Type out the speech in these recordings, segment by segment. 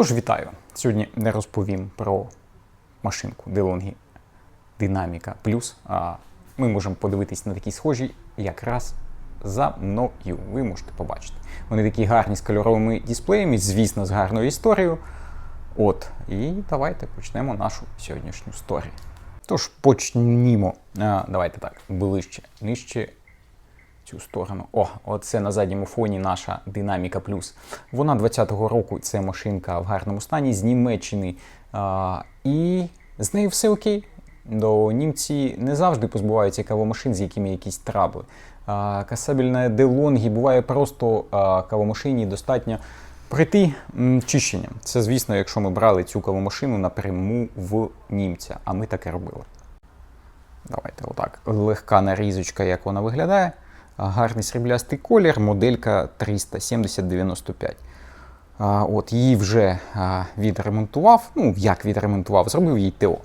Тож вітаю! Сьогодні не розповім про машинку DeLonghi Dynamica Plus. А ми можемо подивитись на такі схожі якраз за мною. Ви можете побачити. Вони такі гарні з кольоровими дисплеями, звісно, з гарною історією. От, і давайте почнемо нашу сьогоднішню сторі. Тож почнімо. А, давайте так, ближче, нижче цю сторону. О, оце на задньому фоні наша Динаміка Плюс. Вона 20-го року, це машинка в гарному стані з Німеччини. А, і з нею все окей. До німці не завжди позбуваються кавомашин, з якими якісь трабли. А, касабельна DeLonghi буває просто а, кавомашині достатньо пройти м, чищенням. Це, звісно, якщо ми брали цю кавомашину напряму в німця, а ми таке робили. Давайте отак. Легка нарізочка, як вона виглядає. Гарний сріблястий колір, моделька 37095. А, От її вже відремонтував. Ну, як відремонтував, зробив їй ТО.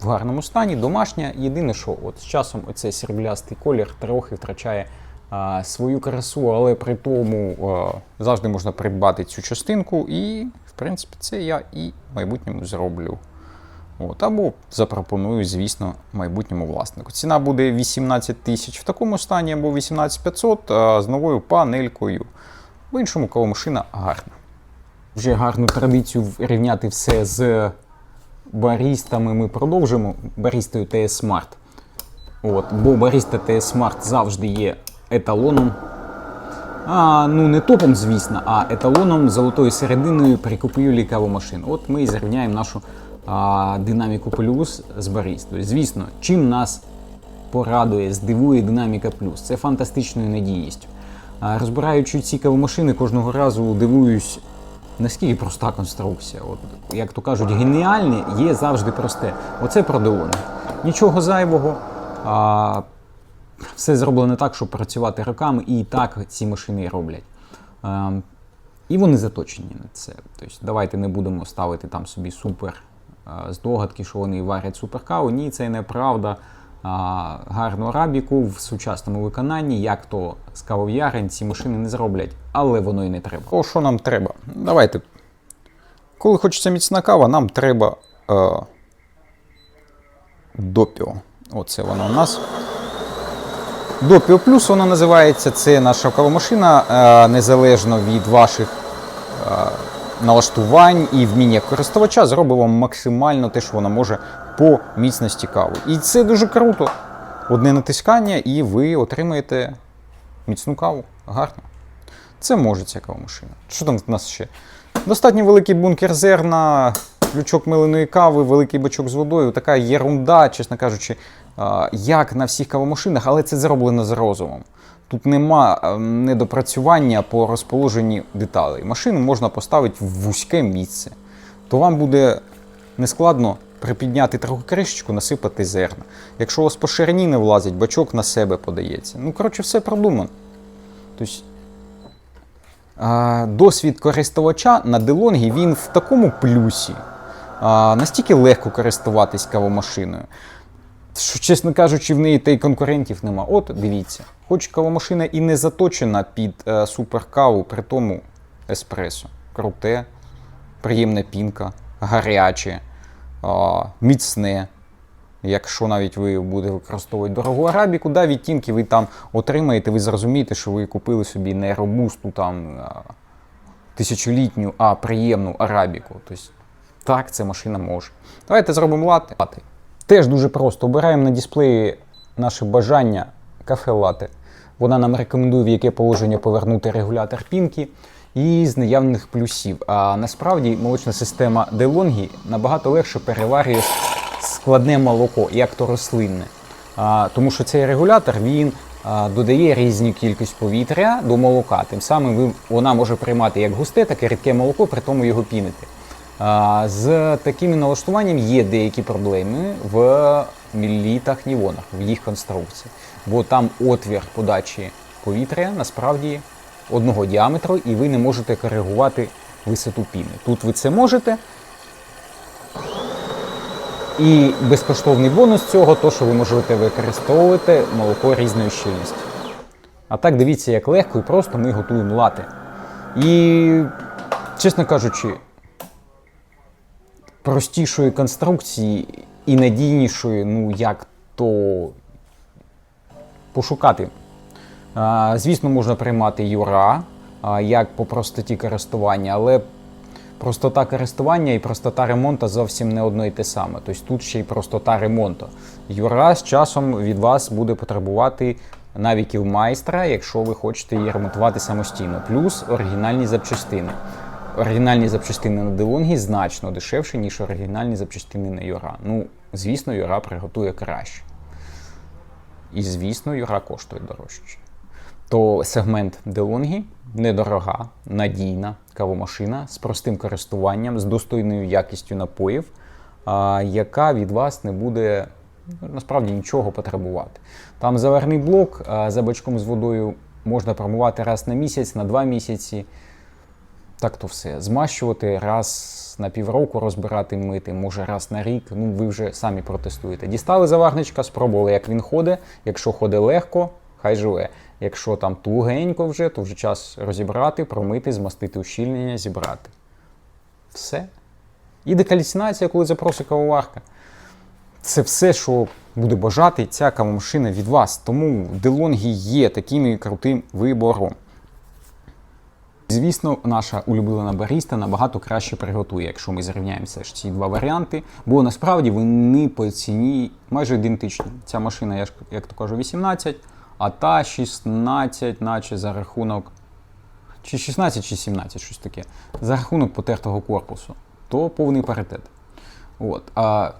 В гарному стані, домашня. Єдине, що от з часом оцей сріблястий колір трохи втрачає а, свою красу, але при тому а, завжди можна придбати цю частинку, і, в принципі, це я і в майбутньому зроблю. От, або запропоную, звісно, майбутньому власнику. Ціна буде 18 тисяч в такому стані, або 18500 з новою панелькою. В іншому кавомашина гарна. Вже гарну традицію рівняти все з барістами ми продовжимо. Барістою TS Smart. От, бо баріста TS Smart завжди є еталоном. А, ну не топом, звісно, а еталоном золотою серединою при купівлі кавомашин. От ми і зрівняємо нашу динаміку плюс з барістою. Звісно, чим нас порадує, здивує динаміка плюс. Це фантастичною надійністю. Розбираючи ці кавомашини, кожного разу дивуюсь, наскільки проста конструкція. От, як то кажуть, геніальне є завжди просте. Оце про Нічого зайвого. А, все зроблено так, щоб працювати роками, і так ці машини роблять. Ем, і вони заточені на це. Тобто, давайте не будемо ставити там собі супер здогадки, що вони варять суперкаву. Ні, це неправда. Гарну арабіку в сучасному виконанні, як то з кавов'ярень, ці машини не зроблять, але воно і не треба. О, що нам треба? Давайте. Коли хочеться міцна кава, нам треба е, допіо. Оце воно у нас. Допіо Плюс вона називається. Це наша кавомашина, е, незалежно від ваших е, налаштувань і вміння користувача, зробить вам максимально те, що вона може по міцності кави. І це дуже круто. Одне натискання, і ви отримаєте міцну каву. Гарно. Це може ця кавомашина. Що там в нас ще? Достатньо великий бункер зерна, лючок миленої кави, великий бачок з водою. Така єрунда, чесно кажучи, як на всіх кавомашинах, але це зроблено з розумом. Тут нема е, недопрацювання по розположенні деталей. Машину можна поставити в вузьке місце. То вам буде нескладно припідняти трохи кришечку, насипати зерна. Якщо у вас по ширині не влазить, бачок на себе подається. Ну, коротше, все продумано. Тобто, досвід користувача на DeLonghi, він в такому плюсі. Настільки легко користуватись кавомашиною. Що, чесно кажучи, в неї та й конкурентів нема. От дивіться, хоч кавомашина і не заточена під е, суперкаву, при тому еспресо. Круте, приємна пінка, гаряче, а, міцне. Якщо навіть ви будете використовувати дорогу арабіку, да, відтінки ви там отримаєте, ви зрозумієте, що ви купили собі не робусту там тисячолітню, а приємну арабіку. Тобто, так, ця машина може. Давайте зробимо лати. Теж дуже просто. Обираємо на дисплеї наше бажання кафе лати. Вона нам рекомендує, в яке положення повернути регулятор пінки і з наявних плюсів. А насправді молочна система DeLonghi набагато легше переварює складне молоко, як то рослинне. А, тому що цей регулятор він а, додає різну кількість повітря до молока. Тим самим вона може приймати як густе, так і рідке молоко, при тому його пінити. З такими налаштуванням є деякі проблеми в мілітах нівонах, в їх конструкції. Бо там отвір подачі повітря насправді одного діаметру, і ви не можете коригувати висоту піни. Тут ви це можете. І безкоштовний бонус цього, то що ви можете використовувати молоко різної щільності. А так дивіться, як легко і просто ми готуємо лати. І чесно кажучи, простішої конструкції і надійнішої, ну як то пошукати. Звісно, можна приймати Юра як по простоті користування, але простота користування і простота ремонту зовсім не одно і те саме. Тобто тут ще й простота ремонту. Юра з часом від вас буде потребувати навиків майстра, якщо ви хочете її ремонтувати самостійно, плюс оригінальні запчастини. Оригінальні запчастини на Делонгі значно дешевші, ніж оригінальні запчастини на Юра. Ну, звісно, Юра приготує краще. І, звісно, Юра коштує дорожче. То сегмент DeLonghi недорога, надійна кавомашина з простим користуванням, з достойною якістю напоїв, яка від вас не буде ну, насправді нічого потребувати. Там заварний блок за бачком з водою можна промивати раз на місяць, на два місяці. Так то все. Змащувати раз на півроку розбирати, мити, може раз на рік. Ну ви вже самі протестуєте. Дістали заварничка, спробували, як він ходить. Якщо ходить легко, хай живе. Якщо там тугенько вже, то вже час розібрати, промити, змастити ущільнення, зібрати. Все. І декаліцинація, коли запросить кавоварка. Це все, що буде бажати ця кавомашина від вас. Тому DeLonghi є таким крутим вибором. Звісно, наша улюблена баріста набагато краще приготує, якщо ми зрівняємося ж ці два варіанти, бо насправді вони по ціні майже ідентичні. Ця машина, я як то кажу, 18, а та 16, наче за рахунок. Чи 16, чи 17, щось таке. За рахунок потертого корпусу, то повний паритет. От. А,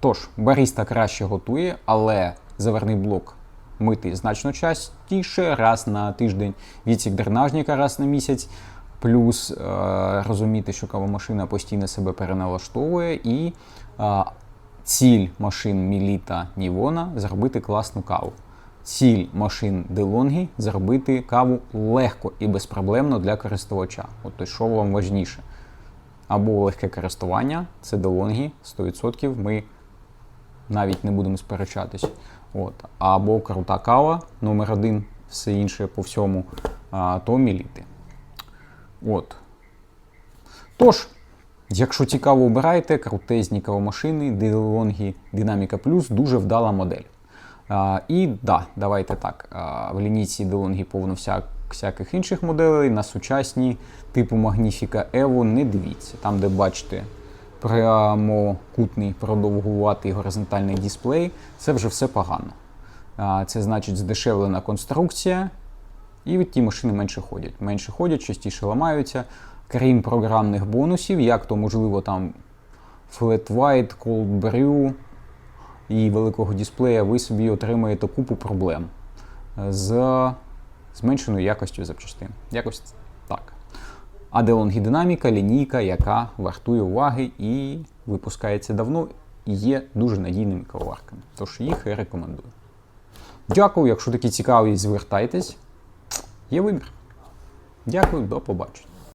тож, баріста краще готує, але заверний блок мити значно частіше, раз на тиждень, відсік дренажника раз на місяць. Плюс е, розуміти, що кавомашина постійно себе переналаштовує, і е, ціль машин Міліта Нівона зробити класну каву. Ціль машин DeLonghi зробити каву легко і безпроблемно для користувача. От то що вам важніше? Або легке користування, це DeLonghi 100%. Ми навіть не будемо сперечатись. От. Або крута кава, номер один, все інше по всьому, а, то міліти. От. Тож, якщо цікаво, обирайте крутезні кавомашини, DeLonghi Dynamica Plus дуже вдала модель. А, і да, давайте так. А, в лінійці DeLonghi повно всяк, всяких інших моделей. На сучасні типу Magnifica Evo не дивіться. Там, де бачите прямокутний продовгуватий горизонтальний дисплей, це вже все погано. Це значить здешевлена конструкція, і ті машини менше ходять. Менше ходять, частіше ламаються. Крім програмних бонусів, як то, можливо, там Flat White, Cold Brew і великого дисплея, ви собі отримаєте купу проблем з зменшеною якостю запчастин. Якось так. А делонгідинаміка – лінійка, яка вартує уваги і випускається давно, і є дуже надійними кавоварками. Тож їх я рекомендую. Дякую, якщо такі цікаві, звертайтесь. Є вибір. Дякую, до побачення.